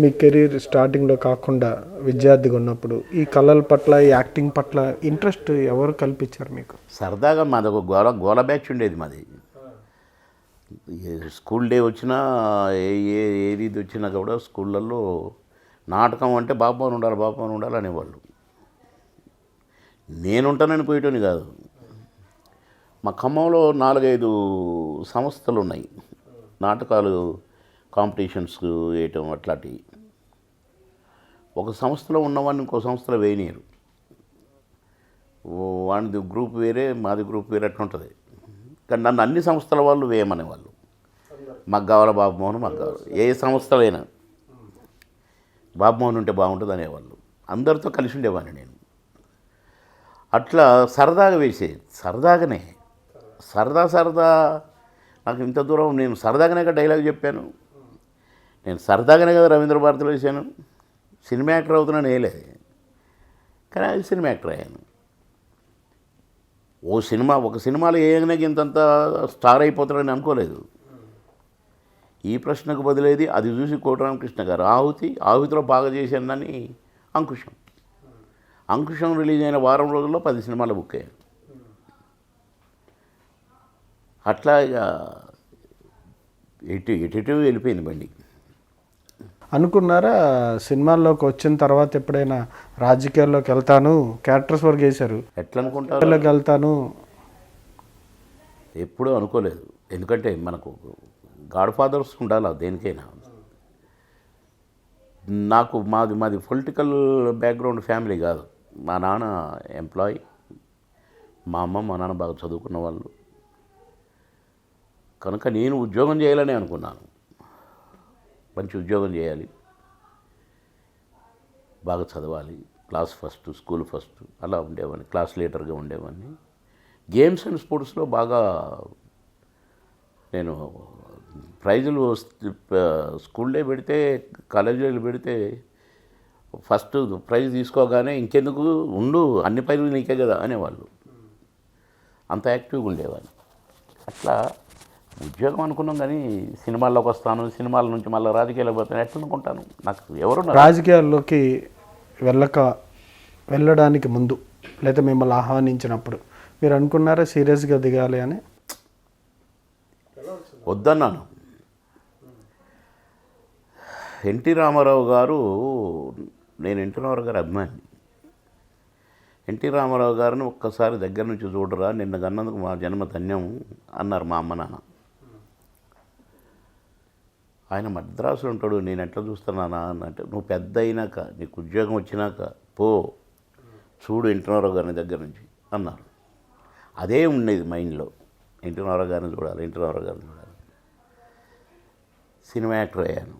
మీ career స్టార్టింగ్లో కాకుండా విద్యార్థిగా ఉన్నప్పుడు ఈ కళల పట్ల ఈ యాక్టింగ్ పట్ల ఇంట్రెస్ట్ ఎవరు కల్పించారు మీకు? సరదాగా మాది ఒక గోల గోల బ్యాచ్ ఉండేది మాది. ఏ స్కూల్ డే వచ్చినా ఏ ఏ ఏది వచ్చినా కూడా స్కూళ్ళల్లో నాటకం అంటే బాబు ఉండాలి బాబు ఉండాలి అనేవాళ్ళు. నేనుంటానని పోయేటోని కాదు. మా ఖమ్మంలో నాలుగైదు సంస్థలు ఉన్నాయి నాటకాలు కాంపిటీషన్స్కు వేయటం అట్లాంటివి. ఒక సంస్థలో ఉన్నవాడిని ఇంకో సంస్థలో వేయనీయరు. వాడిది గ్రూప్ వేరే మాది గ్రూప్ వేరే అట్లా ఉంటుంది. కానీ నన్ను అన్ని సంస్థల వాళ్ళు వేయమనేవాళ్ళు. మాకు కావాలి బాబుమోహన్ మాకు కావాలి. ఏ సంస్థలైనా. బాబుమోహన్ ఉంటే బాగుంటుంది అనేవాళ్ళు. అందరితో కలిసి ఉండేవాడిని నేను. అట్లా సరదాగా వేసేది సరదాగానే సరదా సరదా నాకు ఇంత దూరం నేను సరదాగానే డైలాగ్ చెప్పాను. నేను సరదాగానే కదా రవీంద్ర భారతిలో వేసాను సినిమా యాక్టర్ అవుతున్నాను వేయలేదు కానీ అది సినిమా యాక్టర్ అయ్యాను. ఓ సినిమా ఒక సినిమాలో వేయగానే ఇంతంత స్టార్ అయిపోతాడని అనుకోలేదు. ఈ ప్రశ్నకు బదిలేది అది చూసి కోటరామకృష్ణ గారు. ఆహుతి ఆహుతిలో బాగా చేశానని అంకుశం. అంకుశం రిలీజ్ అయిన వారం రోజుల్లో పది సినిమాలు బుక్ అయ్యాను. అట్లా ఇక ఎటు ఎటు వెళ్ళిపోయింది బండి. అనుకున్నారా? సినిమాల్లోకి వచ్చిన తర్వాత ఎప్పుడైనా రాజకీయాల్లోకి వెళ్తాను క్యారెక్టర్స్ వరకు వేశారు ఎట్లా అనుకుంటారు వెళ్తాను. ఎప్పుడూ అనుకోలేదు. ఎందుకంటే మనకు గాడ్ ఫాదర్స్ ఉండాలి దేనికైనా? నాకు మాది మాది పొలిటికల్ బ్యాక్గ్రౌండ్ ఫ్యామిలీ కాదు. మా నాన్న ఎంప్లాయ్ మా అమ్మ మా నాన్న బాగా చదువుకున్న వాళ్ళు. కనుక నేను ఉద్యోగం చేయాలని అనుకున్నాను. మంచి ఉద్యోగం చేయాలి. బాగా చదవాలి. క్లాస్ ఫస్ట్ స్కూల్ ఫస్ట్ అలా ఉండేవాడిని. క్లాస్ లీడర్గా ఉండేవాడిని. గేమ్స్ అండ్ స్పోర్ట్స్లో బాగా నేను ప్రైజులు స్కూల్లో పెడితే కాలేజీలో పెడితే ఫస్ట్ ప్రైజ్ తీసుకోగానే ఇంకెందుకు ఉండు అన్ని ప్రైజులు నీకే కదా అనేవాళ్ళు. అంత యాక్టివ్గా ఉండేవాడిని. అట్లా ఉద్యోగం అనుకున్నాం కానీ సినిమాల్లోకి వస్తాను సినిమాల నుంచి మళ్ళీ రాజకీయాలకు పోతాను ఎట్లా అనుకుంటాను? నాకు ఎవరు రాజకీయాల్లోకి వెళ్ళక వెళ్ళడానికి ముందు లేదా మిమ్మల్ని ఆహ్వానించినప్పుడు. మీరు అనుకున్నారా సీరియస్గా దిగాలి అని? వద్దన్నాను. ఎన్టీ రామారావు గారు నేను ఎన్టీ రామారావు గారి అభిమాని. ఎన్టీ రామారావు గారిని ఒక్కసారి దగ్గర నుంచి చూడరా నిన్న కన్నందుకు మా జన్మ ధన్యం అన్నారు మా అమ్మ నాన్న. ఆయన మద్రాసులో ఉంటాడు నేను ఎట్లా చూస్తున్నానా అని అంటే నువ్వు పెద్ద అయినాక నీకు ఉద్యోగం వచ్చినాక పో చూడు ఎన్టీ గారి దగ్గర నుంచి అన్నారు. అదే ఉండేది మైండ్లో. ఎన్టీ గారిని చూడాలి ఎన్టీ గారిని చూడాలి. సినిమా యాక్టర్ అయ్యాను.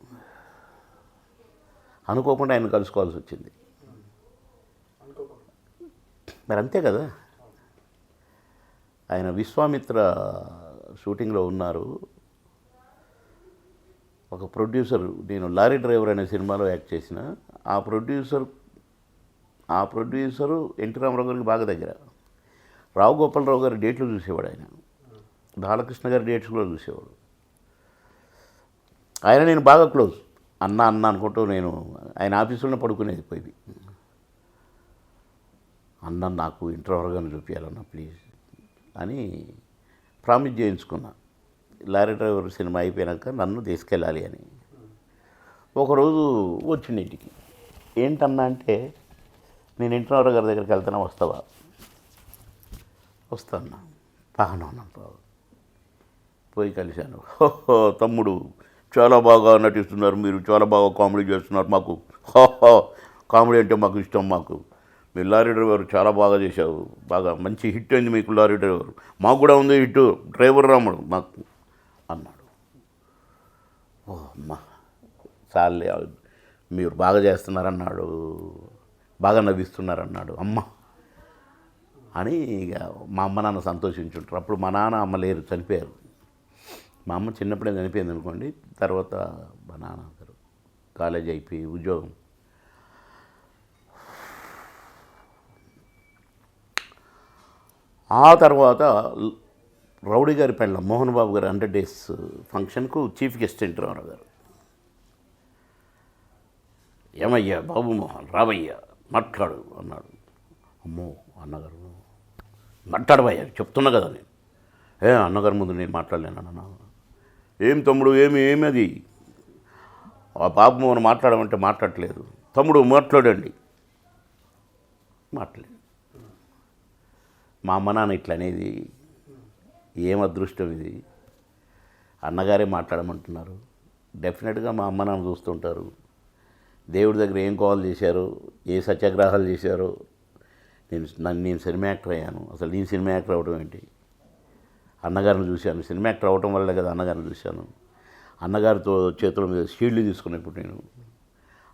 అనుకోకుండా ఆయన కలుసుకోవాల్సి వచ్చింది. మరి అంతే కదా? ఆయన విశ్వామిత్ర షూటింగ్లో ఉన్నారు. ఒక ప్రొడ్యూసర్ నేను లారీ డ్రైవర్ అనే సినిమాలో యాక్ట్ చేసిన ఆ ప్రొడ్యూసర్ ఆ ప్రొడ్యూసరు ఎన్టీ రామారావు గారికి బాగా దగ్గర. రావు గోపాలరావు గారి డేట్లు చూసేవాడు ఆయన. బాలకృష్ణ గారి డేట్స్ కూడా చూసేవాడు. ఆయన నేను బాగా క్లోజ్. అన్న అన్న అనుకుంటూ నేను ఆయన ఆఫీసులోనే పడుకునేది పోయి అన్న నాకు ఇంటర్వ్యూగానే చూపించాలన్న ప్లీజ్ అని ప్రామిస్ చేయించుకున్నా. లారీ డ్రైవర్ సినిమా అయిపోయాక నన్ను తీసుకెళ్ళాలి అని. ఒకరోజు వచ్చింది ఇంటికి. ఏంటన్నా అంటే నేను ఇంటర్నవర్ గారి దగ్గరికి వెళ్తానా వస్తావా? వస్తాను బాగానే పోయి కలిశాను. "హోహో, తమ్ముడు చాలా బాగా నటిస్తున్నారు మీరు చాలా బాగా కామెడీ చేస్తున్నారు మాకు. కామెడీ అంటే మాకు ఇష్టం మాకు. మీరు లారీ డ్రైవర్ చాలా బాగా చేశావు బాగా మంచి హిట్ అయింది మీకు లారీ డ్రైవర్. మాకు కూడా ఉంది హిట్ డ్రైవర్ రాముడు మాకు. ఓ అమ్మ చాలే మీరు బాగా చేస్తున్నారన్నాడు బాగా నవ్విస్తున్నారన్నాడు. అమ్మ. అని ఇక మా అమ్మ నాన్న సంతోషించుంటారు. అప్పుడు మా నాన్న అమ్మ లేరు చనిపోయారు. మా అమ్మ చిన్నప్పుడే చనిపోయింది అనుకోండి తర్వాత మా నాన్న గారు కాలేజ్ అయిపోయి ఉద్యోగం. ఆ తర్వాత రౌడీ గారి పెళ్ళ మోహన్ బాబు గారి హండ్రెడ్ డేస్ ఫంక్షన్కు చీఫ్ గెస్ట్ ఎన్టీ గారు. ఏమయ్యా బాబు మోహన్ రావయ్యా మాట్లాడు అన్నాడు. అమ్మో అన్నగారు మాట్లాడవయ్యా చెప్తున్నా కదా నేను. ఏ అన్నగారి ముందు నేను మాట్లాడలేను అన్న ఏం తమ్ముడు ఏమి ఏమి అది? ఆ బాబు మోహన్ మాట్లాడమంటే మాట్లాడట్లేదు. తమ్ముడు మాట్లాడండి. మాట్లాడు. మా అమ్మ నాన్న ఇట్లా అనేది ఏం అదృష్టం ఇది? అన్నగారే మాట్లాడమంటున్నారు. డెఫినెట్గా మా అమ్మ నాన్న చూస్తుంటారు. దేవుడి దగ్గర ఏం కాల్ చేశారు? ఏ సత్యాగ్రహాలు చేశారు? నేను నన్ను నేను సినిమా యాక్టర్ అయ్యాను. అసలు నేను సినిమా యాక్టర్ అవడం ఏంటి? అన్నగారిని చూశాను. సినిమా యాక్టర్ అవడం వల్లే కదా అన్నగారిని చూశాను. అన్నగారితో చేతుల మీద షీల్డ్లు తీసుకున్నప్పుడు నేను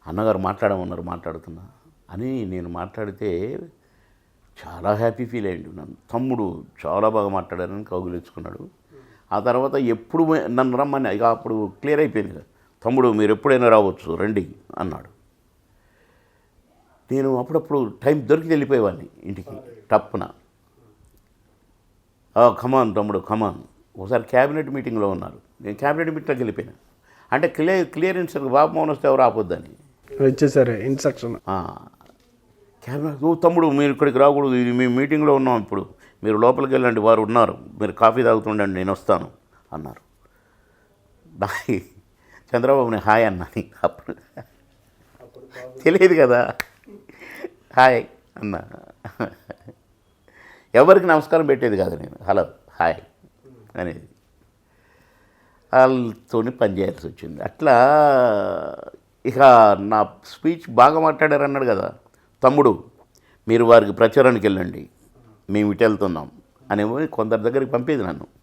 అన్నగారు మాట్లాడమన్నారు మాట్లాడుతున్నా అని నేను మాట్లాడితే చాలా హ్యాపీ ఫీల్ అయ్యిండు నన్ను. తమ్ముడు చాలా బాగా మాట్లాడారని కౌగులించుకున్నాడు ఆ తర్వాత ఎప్పుడు నన్ను రమ్మని ఇక అప్పుడు క్లియర్ అయిపోయింది కదా. తమ్ముడు మీరు ఎప్పుడైనా రావచ్చు రండి అన్నాడు. నేను అప్పుడప్పుడు టైం దొరికి వెళ్ళిపోయేవాడిని ఇంటికి టప్పున. ఖమాన్ తమ్ముడు ఖమాన్ ఒకసారి క్యాబినెట్ మీటింగ్లో ఉన్నారు. నేను క్యాబినెట్ మీటింగ్లోకి వెళ్ళిపోయాను. అంటే క్లియర్ క్లియరెన్స్ బాబు మోహన్ వస్తే ఎవరు ఆపొద్దని? ఇన్స్ట్రక్షన్. కెమెరా ఓ తమ్ముడు మీరు ఇక్కడికి రాకూడదు. ఇది మేము మీటింగ్లో ఉన్నాం ఇప్పుడు. మీరు లోపలికి వెళ్ళండి వారు ఉన్నారు. మీరు కాఫీ తాగుతుండండి నేను వస్తాను అన్నారు. బాయ్. చంద్రబాబుని హాయ్ అన్నాను. అప్పుడు తెలియదు కదా. హాయ్ అన్నా. ఎవరికి నమస్కారం పెట్టేది కాదు నేను. హలో హాయ్ అనేది. వాళ్ళతో పనిచేయాల్సి వచ్చింది. అట్లా ఇక నా స్పీచ్ బాగా మాట్లాడారు అన్నాడు కదా. తమ్ముడు మీరు వారికి ప్రచారానికి వెళ్ళండి. మేము ఇటు వెళ్తున్నాం. అనేవి కొందరి దగ్గరికి పంపేది నన్ను.